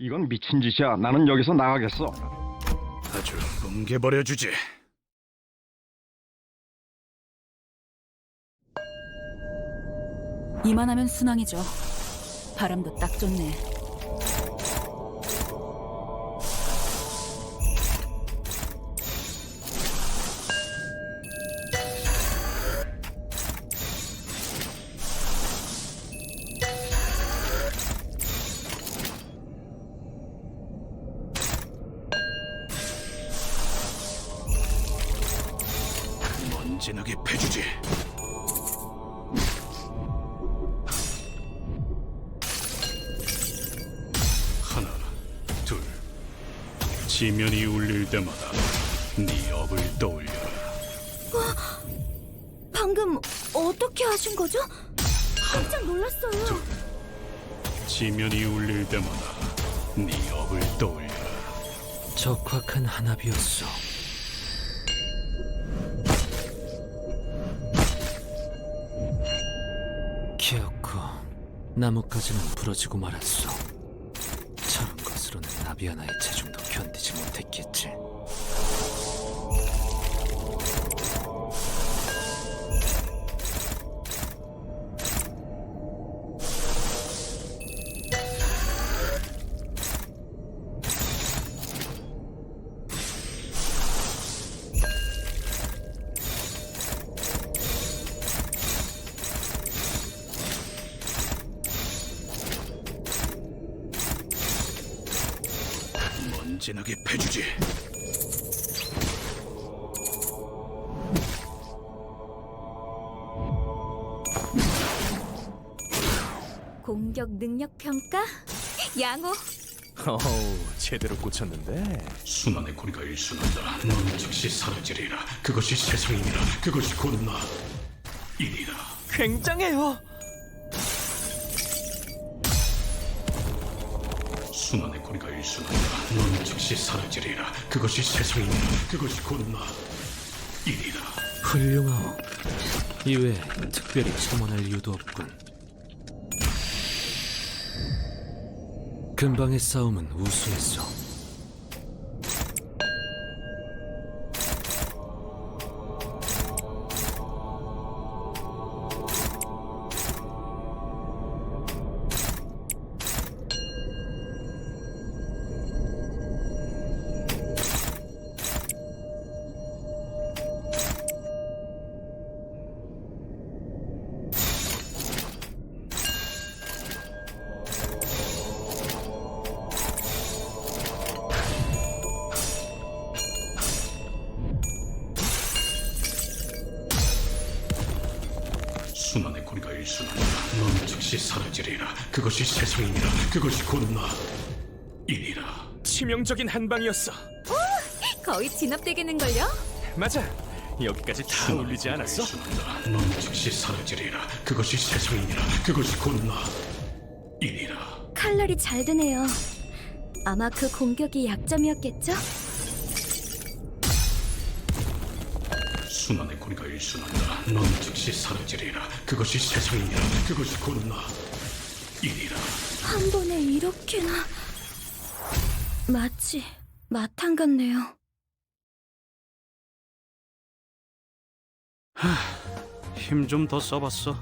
이건 미친 짓이야. 나는 여기서 나가겠어. 아주 뭉개버려 주지. 이만하면 순항이죠. 바람도 딱 좋네. 먼지나게 패주지. 하나, 둘. 지면이 울릴 때마다 네 업을 떠올려라. 방금 어떻게 하신 거죠? 깜짝 놀랐어요. 지면이 울릴 때마다 네 업을 떠올려라. 적확한 한압이었어. 기어코 나뭇가지는 부러지고 말았어. 저런 것으로는 나비아나의 체중도 견디지 못했겠지. 먼지나게 패주지. 공격 능력 평가? 양호. 어우, 제대로 꽂혔는데. 순환의 고리가 일순한다. 넌 즉시 사라지리라. 그것이 세상이니라. 그것이 곧 나. 이리라. 굉장해요. 순환의 고리가 일순한다. 넌 즉시 사라지리라. 그것이 세상이니라. 그것이 곧 나. 이리라. 훌륭하오. 이외에 특별히 첨언할 이유도 없군. 근방의 싸움은 우수했어. 순환의 고리가 일순한다. 넌 즉시 사라지리라. 그것이 세상이니라. 그것이 곧 나. 이리라. 치명적인 한방이었어. 거의 진압되겠는걸요? 맞아. 여기까지 다 울리지 않았어? 넌 즉시 사라지리라. 그것이 세상이니라. 그것이 곧 나. 이리라. 칼날이 잘 드네요. 아마 그 공격이 약점이었겠죠? 순환의 고리가 일순한다. 넌 즉시 사라지리라. 그것이 세상이니라. 그것이 곧 나. 이리라. 한 번에 이렇게나. 마치 마탕 같네요. 힘 좀 더 써봤어.